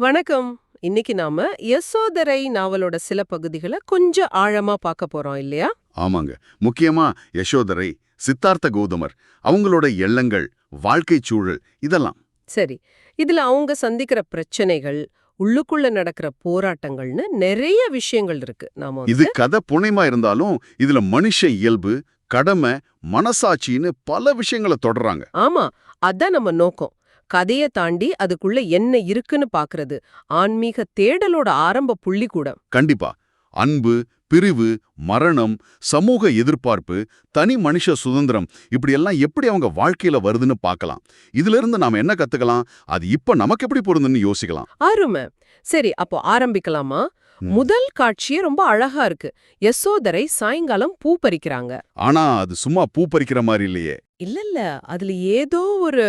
வணக்கம். இன்னைக்கு நாம யசோதரை நாவலோட சில பகுதிகளை கொஞ்சம் ஆழமா பார்க்க போறோம் இல்லையா? ஆமாங்க. முக்கியமா யசோதரை சித்தார்த்த கௌதமர் அவங்களோட எண்ணங்கள் வாழ்க்கைச் சூழல் இதெல்லாம். சரி. இதுல அவங்க சந்திக்கிற பிரச்சனைகள் உள்ளுக்குள்ள நடக்கிற போராட்டங்கள்னு நிறைய விஷயங்கள் இருக்கு. நாம இது கதை புனைமா இருந்தாலும் இதுல மனுஷ இயல்பு கடமை மனசாட்சின்னு பல விஷயங்களை தொடறாங்க ஆமா. அதான் நம்ம நோக்கம். கதைய தாண்டி அதுக்குள்ள என்ன இருக்குன்னு பாக்குறது. ஆன்மீக தேடலோட ஆரம்ப புள்ளி கூட. கண்டிப்பா. அன்பு பிரிவு மரணம் சமூக எதிர்பார்ப்பு தனி மனுஷ சுதந்திரம் இப்படியெல்லாம் எப்படி அவங்க வாழ்க்கையில வருதுன்னு பார்க்கலாம் இதுல இருந்து நாம என்ன கத்துக்கலாம்? அது இப்ப நமக்கு எப்படி பொருந்துன்னு யோசிக்கலாம். அருமை. சரி அப்போ ஆரம்பிக்கலாமா. முதல் காட்சியே ரொம்ப அழகா இருக்கு. யசோதரை சாயங்காலம் பூ பறிக்கிறாங்க. ஆனா அது சும்மா பூ பறிக்கிற மாதிரி இல்லையே. இல்ல இல்ல அதுல ஏதோ ஒரு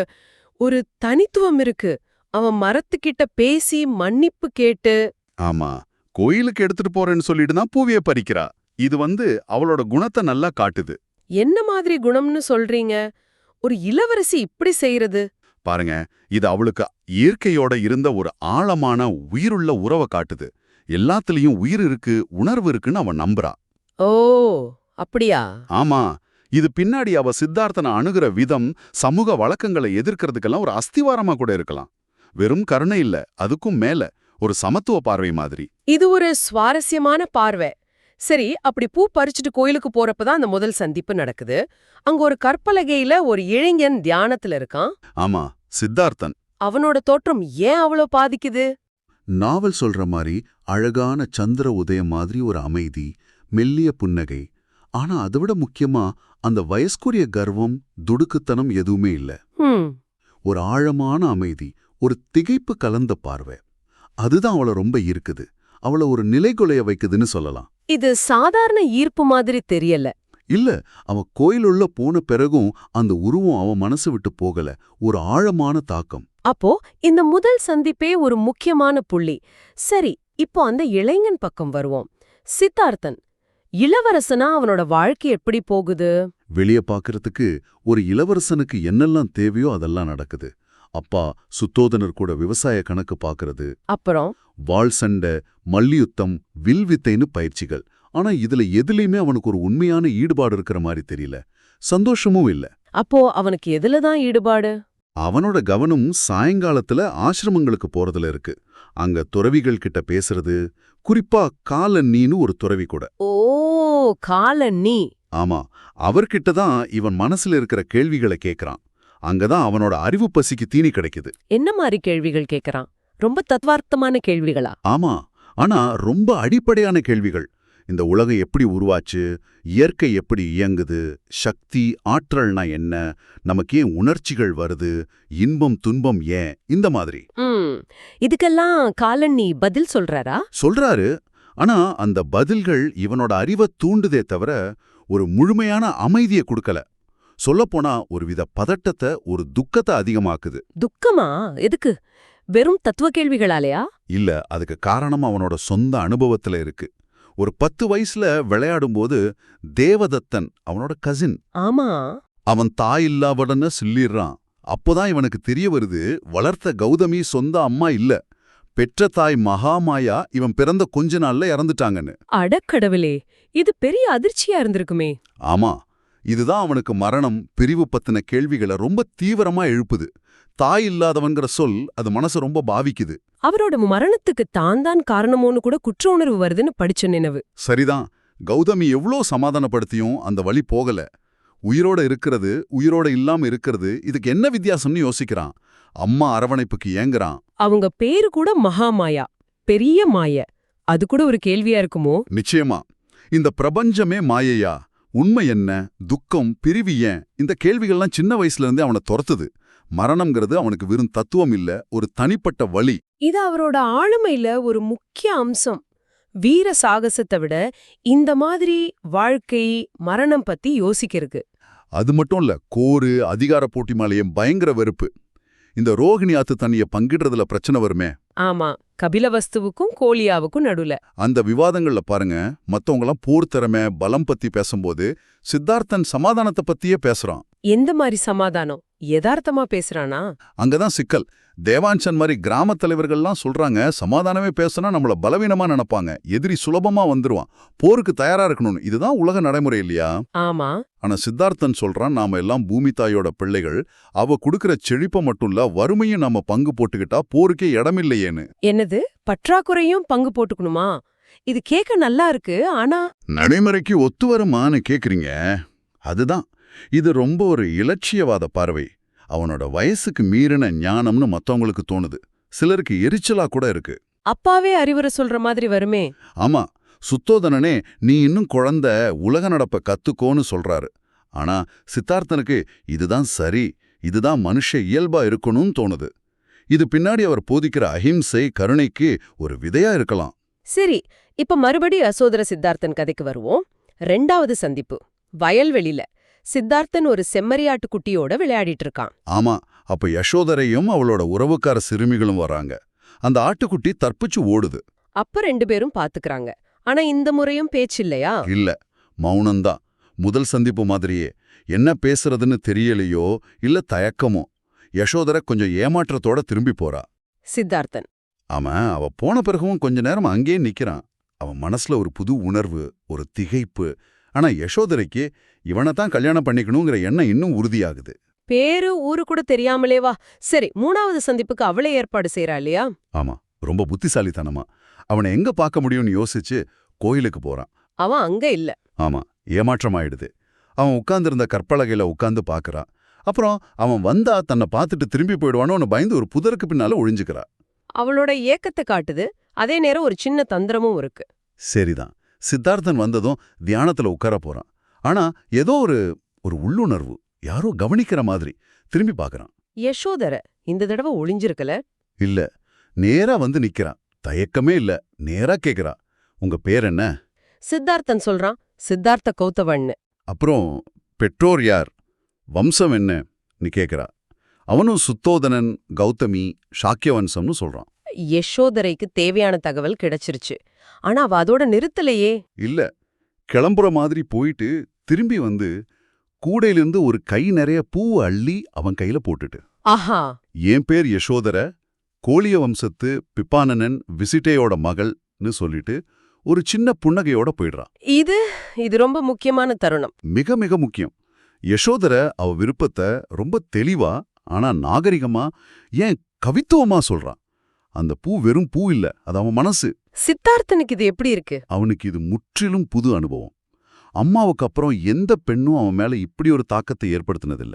ஒரு தனித்துவம் இருக்கு. அவன் மரத்துக்கிட்ட பேசி மன்னிப்பு கேட்டு ஆமா கோயிலுக்கு எடுத்துட்டு போறேன்னு சொல்லிட்டு தான் பூவிய பறிக்கிறா. இது வந்து அவளோட குணத்தை நல்லா காட்டுது. என்ன மாதிரி குணம்னு சொல்றீங்க? ஒரு இளவரசி இப்படி செய்யறது பாருங்க இது அவளுக்கு இயற்கையோட இருந்த ஒரு ஆழமான உயிருள்ள உறவை காட்டுது. எல்லாத்துலயும் உயிர் இருக்கு உணர்வு இருக்குன்னு அவன் நம்புறா. ஓ அப்படியா? ஆமா இது பின்னாடி அவ சித்தார்த்தனை அணுகுற விதம் சமூக வழக்கங்களை எதிர்க்கிறதுக்கெல்லாம் ஒரு அஸ்திவாரமா கூட இருக்கலாம். வெறும் கருணை இல்ல அதுக்கும் மேல ஒரு சமத்துவ பார்வை மாதிரி. இது ஒரு சுவாரஸ்யமான பார்வை. சரி அப்படி பூ பறிச்சுட்டு கோயிலுக்கு போறப்பதான் அந்த முதல் சந்திப்பு நடக்குது. அங்க ஒரு கற்பலகையில ஒரு இளைஞன் தியானத்துல இருக்கான். ஆமா சித்தார்த்தன். அவனோட தோற்றம் ஏன் அவ்வளோ பாதிக்குது? நாவல் சொல்ற மாதிரி அழகான சந்திர உதயம் மாதிரி ஒரு அமைதி மெல்லிய புன்னகை. ஆனா அதை விட முக்கியமா அந்த வயஸ்குரிய கர்வம் துடுக்குத்தனம் எதுவுமே இல்ல. ஒரு ஆழமான அமைதி ஒரு திகைப்பு கலந்த பார்வை. அதுதான் அவளை ரொம்ப ஈர்க்குது. அவளை ஒரு நிலைகுலைய வைக்குதுன்னு சொல்லலாம். இது சாதாரண ஈர்ப்பு மாதிரி தெரியல. இல்ல அவன் கோயிலுள்ள போன பிறகும் அந்த உருவம் அவன் மனசு விட்டு போகல. ஒரு ஆழமான தாக்கம். அப்போ இந்த முதல் சந்திப்பே ஒரு முக்கியமான புள்ளி. சரி இப்போ அந்த இளைஞன் பக்கம் வருவோம். சித்தார்த்தன் இளவரசனா அவனோட வாழ்க்கை எப்படி போகுது? வெளிய பாக்குறதுக்கு ஒரு இளவரசனுக்கு என்னெல்லாம் தேவையோ அதெல்லாம் நடக்குது. அப்பா சுத்தோதனர் கூட விவசாய கணக்கு பாக்குறது. அப்புறம்? வாள் சண்டை மல்யுத்தம் வில்வித்தைன்னு பயிற்சிகள். ஆனா இதுல எதுலயுமே அவனுக்கு ஒரு உண்மையான ஈடுபாடு இருக்கிற மாதிரி தெரியல. சந்தோஷமும் இல்ல. அப்போ அவனுக்கு எதுலதான் ஈடுபாடு? அவனோட கவனம் சாயங்காலத்துல ஆசிரமங்களுக்கு போறதுல இருக்கு. அங்க துறவிகள் கிட்ட பேசுறது குறிப்பா காலன்னின்னு ஒரு துறவி கூட. ஓ கால நீ ஆமா அவர்கிட்ட தான் இவன் மனசுல இருக்கிற கேள்விகளை கேக்குறான். அங்கதான் அவனோட அறிவு பசிக்கு தீனி கிடைக்குது. என்ன மாதிரி கேள்விகள் கேக்குறான்? ரொம்ப தத்வார்த்தமான கேள்விகளா? ஆமா ஆனா ரொம்ப அடிப்படையான கேள்விகள். இந்த உலகம் எப்படி உருவாச்சு? இயற்கை எப்படி இயங்குது? சக்தி ஆற்றல்னா என்ன? நமக்கு ஏன் உணர்ச்சிகள் வருது? இன்பம் துன்பம் ஏன்? இந்த மாதிரி. இதுக்கெல்லாம் காலண்ணி பதில் சொல்றாரா? சொல்றாரு. ஆனா அந்த பதில்கள் இவனோட அறிவை தூண்டுதே தவிர ஒரு முழுமையான அமைதியை கொடுக்கல. சொல்லப்போனா ஒருவித பதட்டத்தை ஒரு துக்கத்தை அதிகமாக்குது. துக்கமா? எதுக்கு? வெறும் தத்துவ கேள்விகளாலையா? இல்ல அதுக்கு காரணம் அவனோட சொந்த அனுபவத்துல இருக்கு. ஒரு பத்து வயசுல விளையாடும்போது தேவதத்தன் அவனோட கசின் ஆமா. அவன் தாய் இல்லாவடன்னு சொல்லிடுறான். அப்போதான் இவனுக்கு தெரிய வருது வளர்த்த கௌதமி சொந்த அம்மா இல்ல. பெற்ற தாய் மகாமாயா இவன் பிறந்த கொஞ்ச நாள்ல இறந்துட்டாங்கன்னு. அடக்கடவுளே இது பெரிய அதிர்ச்சியா இருந்திருக்குமே. ஆமா. இதுதான் அவனுக்கு மரணம் பிரிவு பத்தின கேள்விகளை ரொம்ப தீவிரமா எழுப்புது. தாய் இல்லாதவன்கிற சொல் அது மனசு ரொம்ப பாவிக்குது. அவரோட மரணத்துக்கு தான் தான் காரணமோன்னு கூட குற்ற உணர்வு வருதுன்னு படிச்ச நினைவு. சரிதான். கௌதமி எவ்ளோ சமாதானப்படுத்தியும் அந்த வழி போகல. உயிரோட இருக்கிறது உயிரோட இல்லாம இருக்கிறது இதுக்கு என்ன வித்தியாசம்னு யோசிக்கிறான். அம்மா அரவணைப்புக்கு ஏங்குறான். அவங்க பேரு கூட மகாமாயா. பெரிய மாய. அது கூட ஒரு கேள்வியா இருக்குமோ? நிச்சயமா. இந்த பிரபஞ்சமே மாயையா? உண்மை என்ன? துக்கம் பிரிவு ஏன்? இந்த கேள்விகள்லாம் சின்ன வயசுல இருந்தே அவனை துரத்துது. மரணம்ங்கிறது அவனுக்கு வெறும் தத்துவம் இல்ல ஒரு தனிப்பட்ட வழி. இது அவரோட ஆளுமையில ஒரு முக்கிய அம்சம். வீர சாகசத்தை விட இந்த மாதிரி வாழ்க்கை மரணம் பத்தி யோசிக்கிறதுக்கு. அது மட்டும் இல்ல கோரு அதிகார போட்டி மேலேயும் பயங்கர வெறுப்பு. இந்த ரோகிணி ஆத்து தண்ணிய பங்கிடுறதுல பிரச்சனை வருமே. ஆமா கபிலவஸ்துவுக்கும் கோலியாவுக்கும் நடுவுல. அந்த விவாதங்கள்ல பாருங்க மத்தவங்கலாம் போர் திறமை பலம் பத்தி பேசும்போது சித்தார்த்தன் சமாதானத்தை பத்தியே பேசுறான். எந்த மாதிரி சமாதானம்? யதார்த்தமா பேசுறானா? அங்கதான் சிக்கல். தேவாஞ்சன் மாதிரி கிராம தலைவர்கள்லாம் சொல்றாங்க சமாதானமே பேசினா நம்மள பலவீனமா நினைப்பாங்க. எதிரி சுலபமா வந்துருவான். போருக்கு தயாரா இருக்கணும்னு. இதுதான் உலக நடைமுறை இல்லையா? ஆமா. ஆனா சித்தார்த்தன் சொல்றான் நாம எல்லாம் பூமி தாயோட பிள்ளைகள் அவ குடுக்கிற செழிப்ப மட்டும் இல்ல வறுமையும் நாம பங்கு போட்டுக்கிட்டா போருக்கே இடமில்லையேன்னு. என்னது? பற்றாக்குறையும் பங்கு போட்டுக்கணுமா? இது கேட்க நல்லா இருக்கு ஆனா நடைமுறைக்கு ஒத்து வருமான்னு கேக்குறீங்க? அதுதான். இது ரொம்ப ஒரு இலட்சியவாத பார்வை. அவனோட வயசுக்கு மீறின ஞானம்னு மத்தவங்களுக்கு தோணுது. சிலருக்கு எரிச்சலா கூட இருக்கு. அப்பாவே அறிவுரை சொல்ற மாதிரி வருமே? ஆமா. சுத்தோதனனே நீ இன்னும் குழந்த உலக நடப்ப கத்துக்கோன்னு சொல்றாரு. ஆனா சித்தார்த்தனுக்கு இதுதான் சரி இதுதான் மனுஷ இயல்பா இருக்கணும்னு தோணுது. இது பின்னாடி அவர் போதிக்கிற அஹிம்சை கருணைக்கு ஒரு விதையா இருக்கலாம். சரி இப்ப மறுபடி அசோதர சித்தார்த்தன் கதைக்கு வருவோம். ரெண்டாவது சந்திப்பு. வயல்வெளியில. சித்தார்த்தன் ஒரு செம்மறியாட்டு குட்டியோட விளையாடிட்டு இருக்கான். ஆமா அப்ப யசோதரையும் அவளோட உறவுக்கார சிறுமிகளும் வராங்க. அந்த ஆட்டுக்குட்டி தப்பிச்சு ஓடுது. அப்ப ரெண்டு பேரும் பாத்துக்கறாங்க. ஆனா இந்த முறையும் பேச்சு இல்லையா? இல்ல மௌனம்தான். முதல் சந்திப்பு மாதிரியே. என்ன பேசுறதுன்னு தெரியலையோ இல்ல தயக்கமோ? யசோதர கொஞ்சம் ஏமாற்றத்தோட திரும்பி போறா. சித்தார்த்தன். அவன் அவ போன பிறகும் கொஞ்ச நேரம் அங்கேயே நிக்கிறான். அவன் மனசுல ஒரு புது உணர்வு ஒரு திகைப்பு ஆனா யசோதரைக்கு இவனை தான் கல்யாணம் பண்ணிக்கணுங்கிற எண்ணம் இன்னும் உறுதியாகுது. பேரு ஊரு கூட தெரியாமலே வா. சரி மூணாவது சந்திப்புக்கு அவளே ஏற்பாடு செய்றா இல்லையா? ஆமா ரொம்ப புத்திசாலித்தனமா. அவனை எங்க பார்க்க முடியும்னு யோசிச்சு கோயிலுக்கு போறான். அவன் அங்க இல்ல. ஆமா ஏமாற்றமாயிடுது. அவன் உட்கார்ந்திருந்த கற்பலகையில உட்கார்ந்து பார்க்கறான் அப்புறம் அவன் வந்தா தன்னை பார்த்துட்டு திரும்பி போயிடுவானோன்னு பயந்து ஒரு புதருக்கு பின்னால ஒழிஞ்சுக்கிறா அவளோட ஏக்கத்தை காட்டுது. அதே நேரம் ஒரு சின்ன தந்திரமும் இருக்கு. சரிதான். சித்தார்த்தன் வந்ததும் தியானத்துல உட்கார போறான். ஆனா ஏதோ ஒரு ஒரு உள்ளுணர்வு யாரோ கவனிக்கிற மாதிரி திரும்பி பார்க்கறான் யசோதர இந்த தடவை ஒளிஞ்சிருக்கல? இல்ல நேரா வந்து நிக்கிறான். தயக்கமே இல்ல நேரா கேக்குறா. உங்க பேர் என்ன? சித்தார்த்தன் சொல்றான் சித்தார்த்த கௌதவன்னு அப்புறம் பெற்றோர் யார்? வம்சம் என்னன்னு கேக்குறா. அவனும் சுத்தோதனன் கௌதமி சாக்கியவம்சம்னு சொல்றான். யசோதரைக்கு தேவையான தகவல் கிடைச்சிருச்சு. ஆனா அவ அதோட நிறுத்தலையே. இல்ல. கிளம்புற மாதிரி போயிட்டு திரும்பி வந்து கூடையிலிருந்து ஒரு கை நிறைய பூ அள்ளி அவன் கையில போட்டுட்டு. ஆஹா. என் பேர் யசோதர கோலிய வம்சத்து பிப்பானனன் விசிட்டேயோட மகள்னு சொல்லிட்டு ஒரு சின்ன புன்னகையோட போயிடுறா. இது இது ரொம்ப முக்கியமான தருணம். மிக மிக முக்கியம். யசோதர அவ விருப்பத்தை ரொம்ப தெளிவா ஆனா நாகரிகமா ஏன் கவித்துவமா சொல்றான் அந்த பூ வெறும் பூ இல்ல அது அவன் மனசு. சித்தார்த்தனுக்கு இது எப்படி இருக்கு? அவனுக்கு இது முற்றிலும் புது அனுபவம். அம்மாவுக்கு அப்புறம் எந்த பெண்ணும் அவன் மேல இப்படி ஒரு தாக்கத்தை ஏற்படுத்தினதில்ல.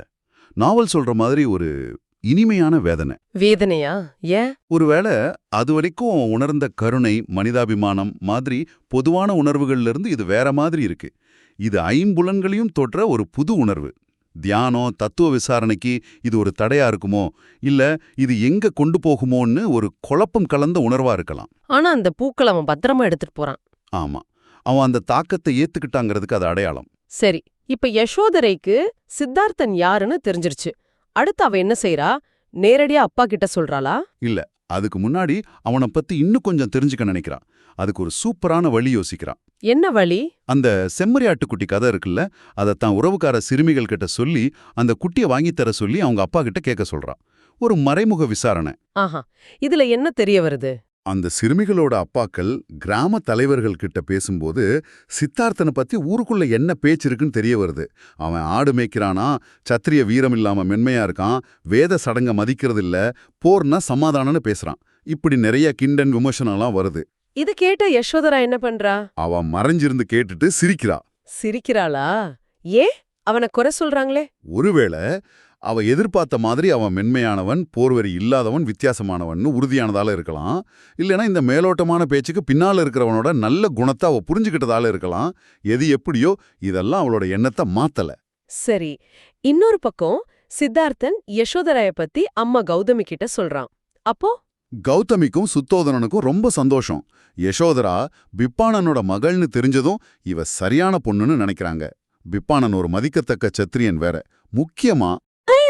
நாவல் சொல்ற மாதிரி ஒரு இனிமையான வேதனை. வேதனையா? ஏன்? ஒருவேளை அது வரைக்கும் உணர்ந்த கருணை மனிதாபிமானம் மாதிரி பொதுவான உணர்வுகள்ல இருந்து இது வேற மாதிரி இருக்கு. இது ஐம்புலன்களையும் தொற்ற ஒரு புது உணர்வு. தியானம் தத்துவ விசாரணைக்கு இது ஒரு தடையா இருக்குமோ? இல்ல இது எங்க கொண்டு போகுமோன்னு ஒரு குழப்பம் கலந்த உணர்வா இருக்கலாம். ஆனா அந்த பூக்கள் அவன் பத்திரமா எடுத்துட்டு போறான். ஆமா. அவன் அந்த தாக்கத்தை ஏத்துக்கிட்டாங்கிறதுக்கு அது அடையாளம். சரி இப்ப யசோதரைக்கு சித்தார்த்தன் யாருன்னு தெரிஞ்சிருச்சு. அடுத்து அவ என்ன செய்றா? நேரடியா அப்பா கிட்ட சொல்றாளா? இல்ல அதுக்கு முன்னாடி அவனை பத்தி இன்னும் கொஞ்சம் தெரிஞ்சுக்க நினைக்கிறான் அதுக்கு ஒரு சூப்பரான வழி யோசிக்கிறான். என்ன வழி? அந்த செம்மறியாட்டுக்குட்டி கதை இருக்குல்ல அதை தான் உறவுக்கார சிறுமிகள் கிட்ட சொல்லி அந்த குட்டியை வாங்கித் தர சொல்லி அவங்க அப்பா கிட்ட கேட்க சொல்றான். ஒரு மறைமுக விசாரணை. ஆஹா இதுல என்ன தெரிய வருது? அந்த சிறுமிகளோட அப்பாக்கள் கிராம தலைவர்கள் கிட்ட பேசும்போது சித்தார்த்தனை பத்தி ஊருக்குள்ள என்ன பேச்சு இருக்குன்னு தெரிய வருது. அவன் ஆடு மேய்க்கிறானா சத்திரிய வீரம் இல்லாம மென்மையா இருக்கான் வேத சடங்க மதிக்கிறது இல்ல போர்னா சமாதானம்னு பேசுறான். இப்படி நிறைய கிண்டன் விமர்சனம்லாம் வருது. இது கேட்ட யசோதரா என்ன பண்றா? அவன் மறைஞ்சிருந்து கேட்டுட்டு சிரிக்கிறா. சிரிக்கிறாளா? ஏ அவனை குறை சொல்றாங்களே? ஒருவேளை அவ எதிர்பார்த்த மாதிரி அவன் மென்மையானவன் போர்வரி இல்லாதவன் வித்தியாசமானவன்னு உறுதியானதால இருக்கலாம். இல்லைனா இந்த மேலோட்டமான பேச்சுக்கு பின்னால இருக்கிறவனோட நல்ல குணத்தை அவ புரிஞ்சுக்கிட்டதால இருக்கலாம். எது எப்படியோ இதெல்லாம் அவளோட எண்ணத்தை மாத்தல. சரி இன்னொரு பக்கம் சித்தார்த்தன் யசோதராய பத்தி அம்மா கௌதமி கிட்ட சொல்றான். அப்போ கௌதமிக்கும் சுத்தோதனனுக்கும் ரொம்ப சந்தோஷம். யசோதரா பிப்பானனோட மகள்னு தெரிஞ்சதும் இவ சரியான பொண்ணுன்னு நினைக்கிறாங்க. பிப்பானன் ஒரு மதிக்கத்தக்க சத்திரியன் வேற. முக்கியமா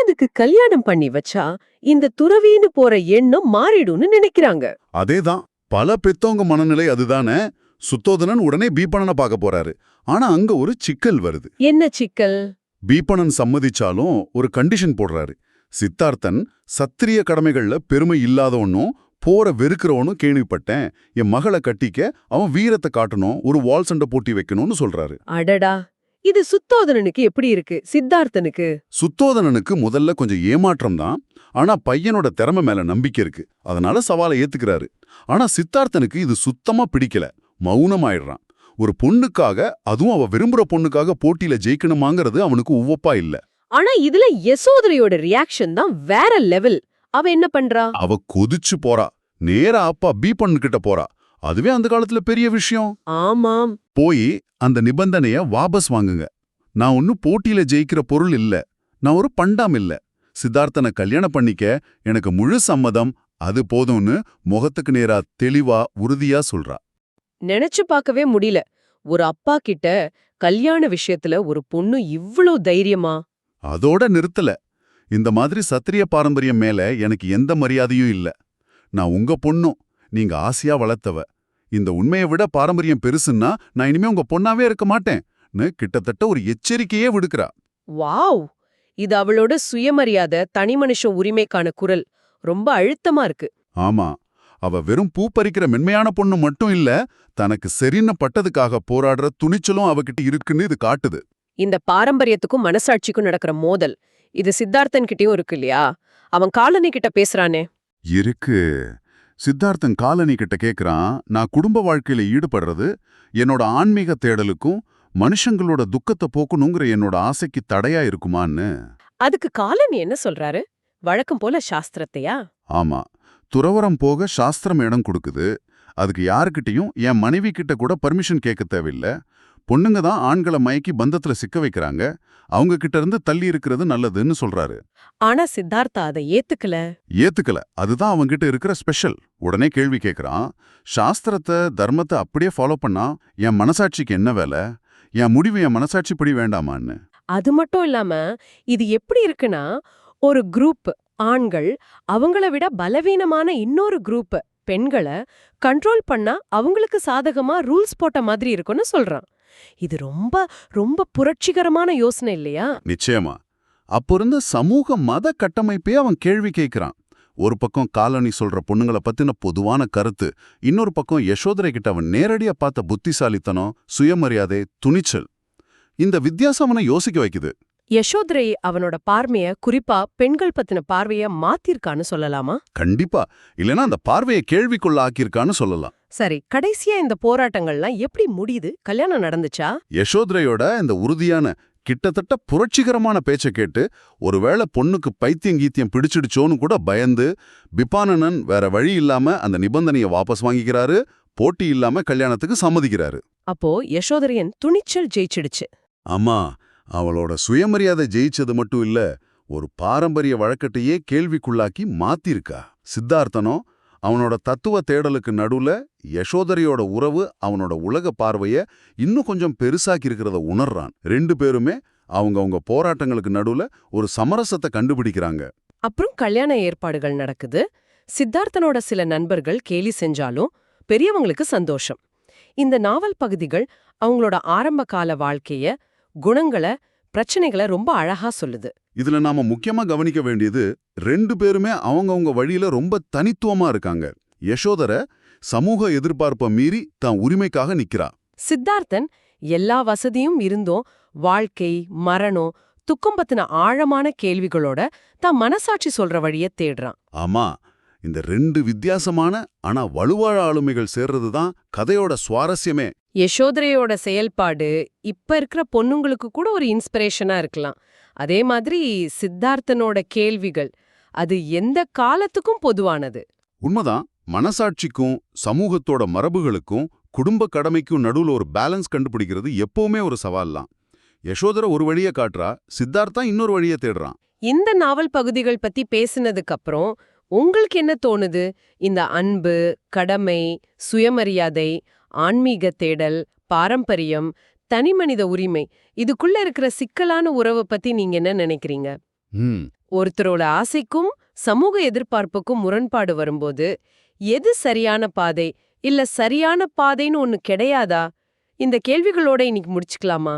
இதுக்கு கல்யாணம் பண்ணி வச்சா இந்த துறவின்னு போற எண்ணம் மாறிடும்னு நினைக்கிறாங்க. அதேதான். பல பெத்தவங்க மனநிலை அதுதானே. சுத்தோதனன் உடனே பீப்பனனை பார்க்க போறாரு. ஆனா அங்க ஒரு சிக்கல் வருது. என்ன சிக்கல்? பீப்பனன் சம்மதிச்சாலும் ஒரு கண்டிஷன் போடுறாரு. சித்தார்த்தன் சத்திரிய கடமைகள்ல பெருமை இல்லாதவனும் போற வெறுக்கிறவனும் கேள்விப்பட்டேன். என் மகளை கட்டிக்க அவன் வீரத்தை காட்டணும் ஒரு வால் சண்டை போட்டி வைக்கணும்னு சொல்றாரு. அடடா! இது சுத்தோதனனுக்கு எப்படி இருக்கு? சித்தார்த்தனுக்கு? சுத்தோதனனுக்கு முதல்ல கொஞ்சம் ஏமாற்றம் தான். ஆனா பையனோட திறமை மேல நம்பிக்கை இருக்கு. அதனால சவாலை ஏத்துக்கிறாரு. ஆனா சித்தார்த்தனுக்கு இது சுத்தமா பிடிக்கல. மௌனமாயிடுறான். ஒரு பொண்ணுக்காக அதுவும் அவ விரும்புற பொண்ணுக்காக போட்டியில ஜெயிக்கணுமாங்கிறது அவனுக்கு உவப்பா இல்ல. ஆனா இதுல யசோதரையோட ரியாக்ஷன் தான் வேற லெவல் அவ என்ன பண்றா? அவ கொதிச்சு போறா. நேரா அப்பா பி பொண்ணு கிட்ட போறா. அதுவே அந்த காலத்துல பெரிய விஷயம். ஆமாம். போய் அந்த நிபந்தனைய வாபஸ் வாங்குங்க. நான் ஒன்னும் போட்டியில ஜெயிக்கிற பொருள் இல்ல. நான் ஒரு பண்டாம் இல்ல. சித்தார்த்தனை கல்யாணம் பண்ணிக்க எனக்கு முழு சம்மதம். அது போதும்னு முகத்துக்கு நேரா தெளிவா உறுதியா சொல்றா. நினைச்சு பார்க்கவே முடியல. ஒரு அப்பா கிட்ட கல்யாண விஷயத்துல ஒரு பொண்ணு இவ்ளோ தைரியமா? அதோட நிறுத்தல. இந்த மாதிரி சத்திரிய பாரம்பரியம் மேல எனக்கு எந்த மரியாதையும் இல்ல. நான் உங்க பொண்ணும் நீங்க ஆசையா வளர்த்தவ. இந்த உண்மையை விட பாரம்பரியம் பெருசுன்னா நான் இனிமே உங்க பொண்ணாவே இருக்க மாட்டேன்னு கிட்டத்தட்ட ஒரு எச்சரிக்கையே விடுக்கிறா. வாவ்! இது அவளோட சுயமரியாதை தனி மனுஷ உரிமைக்கான குரல். ரொம்ப அழுத்தமா இருக்கு. ஆமா. அவ வெறும் பூ பறிக்கிற மென்மையான பொண்ணு மட்டும் இல்ல தனக்கு சரின்னு பட்டதுக்காக போராடுற துணிச்சலும் அவகிட்ட இருக்குன்னு இது காட்டுது. இந்த பாரம்பரியத்துக்கும் மனசாட்சிக்கும் நடக்கிற மோதல். இது சித்தார்த்தன் கிட்டயும் இருக்கு இல்லையா? அவன் காலனி கிட்ட பேசுறானே. இருக்கு. சித்தார்த்தன் காலனி கிட்ட கேக்குறான் நான் குடும்ப வாழ்க்கையில ஈடுபடுறது என்னோட ஆன்மீக தேடலுக்கும் மனுஷங்களோட துக்கத்தை போக்கணுங்கிற என்னோட ஆசைக்கு தடையா இருக்குமான்னு. அதுக்கு காலனி என்ன சொல்றாரு? வழக்கம் போல சாஸ்திரத்தையா? ஆமா. துறவரம் போக சாஸ்திரம் இடம் கொடுக்குது. அதுக்கு யாருக்கிட்டயும் என் மனைவி கிட்ட கூட பர்மிஷன் கேட்க தேவையில்ல. பொண்ணுங்க தான் ஆண்களை மயக்கி பந்தத்துல சிக்க வைக்கிறாங்க. அவங்க கிட்ட இருந்து தள்ளி இருக்கிறது நல்லதுன்னு சொல்றாரு. ஆனா சித்தார்த்தா அதை ஏத்துக்கல. ஏத்துக்கல. அதுதான் அவன்கிட்ட இருக்கிற ஸ்பெஷல். உடனே கேள்வி கேக்குறான். சாஸ்திரத்தை தர்மத்தை அப்படியே ஃபாலோ பண்ணா என் மனசாட்சிக்கு என்ன வேலை? என் முடிவு என் மனசாட்சிப்படி வேண்டாமான்னு. அது மட்டும் இல்லாம இது எப்படி இருக்குன்னா ஒரு குரூப் ஆண்கள் அவங்கள விட பலவீனமான இன்னொரு குரூப் பெண்களை கண்ட்ரோல் பண்ணா அவங்களுக்கு சாதகமா ரூல்ஸ் போட்ட மாதிரி இருக்கும்னு சொல்றான். இது ரொம்ப ரொம்ப புரட்சிகரமான யோசனை இல்லையா? நிச்சயமா. அப்போ இருந்த சமூக மத கட்டமைப்பே அவன் கேள்வி கேட்கிறான். ஒரு பக்கம் காலனி சொல்ற பொண்ணுங்கள பத்தின பொதுவான கருத்து இன்னொரு பக்கம் யசோதரை கிட்ட அவன் நேரடியா பார்த்த புத்திசாலித்தனம் சுயமரியாதை துணிச்சல். இந்த வித்தியாசம் அவனை யோசிக்க வைக்குது. யசோதரை அவனோட பார்வைய குறிப்பா பெண்கள் பத்தின பார்வைய மாத்திருக்கான்னு சொல்லலாமா? கண்டிப்பா. இல்லைன்னா அந்த பார்வையை கேள்விக்குள்ள ஆக்கியிருக்கான்னு சொல்லலாம். சரி கடைசியா இந்த போராட்டங்கள்லாம் எப்படி முடியுது? கல்யாணம் நடந்துச்சா? யசோதரையோட இந்த உறுதியான கிட்டத்தட்ட புரட்சிகரமான பேச்சை கேட்டு ஒருவேளை பொண்ணுக்கு பைத்தியம் கீத்தியம் பிடிச்சிடுச்சோன்னு கூட பயந்து பிபானனன் வேற வழி இல்லாம அந்த நிபந்தனையை வாபஸ் வாங்கிக்கிறாரு போட்டி இல்லாம கல்யாணத்துக்கு சம்மதிக்கிறாரு. அப்போ யசோதரையன் துணிச்சல் ஜெயிச்சிடுச்சு. ஆமா. அவளோட சுயமரியாதை ஜெயிச்சது மட்டும் இல்ல ஒரு பாரம்பரிய வழக்கத்தையே கேள்விக்குள்ளாக்கி மாத்திருக்கா. சித்தார்த்தனோ அவனோட தத்துவ தேடலுக்கு நடுவுல யசோதரையோட உறவு அவனோட உலக பார்வைய இன்னும் கொஞ்சம் பெருசாக்கி இருக்கிறத உணர்றான். ரெண்டு பேருமே அவங்கவுங்க போராட்டங்களுக்கு நடுவுல ஒரு சமரசத்தை கண்டுபிடிக்கிறாங்க. அப்புறம் கல்யாண ஏற்பாடுகள் நடக்குது. சித்தார்த்தனோட சில நண்பர்கள் கேலி செஞ்சாலும் பெரியவங்களுக்கு சந்தோஷம். இந்த நாவல் பகுதிகள் அவங்களோட ஆரம்ப கால வாழ்க்கைய குணங்களை பிரச்சனைகளை ரொம்ப அழகா சொல்லுது. இதுல நாம முக்கியமா கவனிக்க வேண்டியது ரெண்டு பேருமே அவங்கவங்க வழியில ரொம்ப தனித்துவமா இருக்காங்க. யசோதர சமூக எதிர்பார்ப்பை மீறி தான் உரிமைக்காக நிக்கிறா. சித்தார்த்தன் எல்லா வசதியும் இருந்தும் வாழ்க்கை மரணம் துக்கம் பத்தின ஆழமான கேள்விகளோட தான் மனசாட்சி சொல்ற வழிய தேடுறான். ஆமா இந்த ரெண்டு வித்தியாசமான ஆனா வலுவாழ ஆளுமைகள் சேர்றது தான் கதையோட சுவாரஸ்யமே. யசோதரையோட செயல்பாடு இப்ப இருக்கிற பொண்ணுங்களுக்கு கூட ஒரு இன்ஸ்பிரேஷனா இருக்கலாம். அதே மாதிரி சித்தார்த்தனோட கேள்விகள் அது எந்த காலத்துக்கும் பொதுவானது. உண்மைதான் மனசாட்சிக்கும் சமூகத்தோட மரபுகளுக்கும் குடும்ப கடமைக்கும் நடுவுல ஒரு பேலன்ஸ் கண்டுபிடிக்கிறது எப்பவுமே ஒரு சவால் தான் யசோதர ஒரு வழியை காட்டுறா சித்தார்த்தா இன்னொரு வழியை தேடுறான். இந்த நாவல் பகுதிகள் பத்தி பேசினதுக்கு அப்புறம் உங்களுக்கு என்ன தோணுது? இந்த அன்பு கடமை சுயமரியாதை ஆன்மீக தேடல் பாரம்பரியம் தனிமனித உரிமை இதுக்குள்ள இருக்கிற சிக்கலான உறவை பத்தி நீங்க என்ன நினைக்கிறீங்க? ஒருத்தரோட ஆசைக்கும் சமூக எதிர்பார்ப்புக்கும் முரண்பாடு வரும்போது எது சரியான பாதை இல்ல சரியான பாதைன்னு ஒன்னு கிடையாதா? இந்த கேள்விகளோட இன்னைக்கு முடிச்சுக்கலாமா?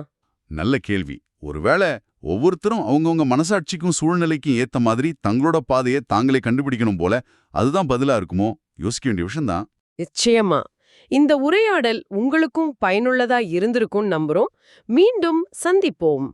நல்ல கேள்வி. ஒருவேளை ஒவ்வொருத்தரும் அவங்கவங்க மனசாட்சிக்கும் சூழ்நிலைக்கும் ஏத்த மாதிரி தங்களோட பாதையை தாங்களே கண்டுபிடிக்கணும் போல அதுதான் பதிலா இருக்குமோ? யோசிக்க வேண்டிய விஷயம்தான். நிச்சயமா. இந்த உரையாடல் உங்களுக்கும் பயனுள்ளதா இருந்திருக்கும் நம்புறோம். மீண்டும் சந்திப்போம்.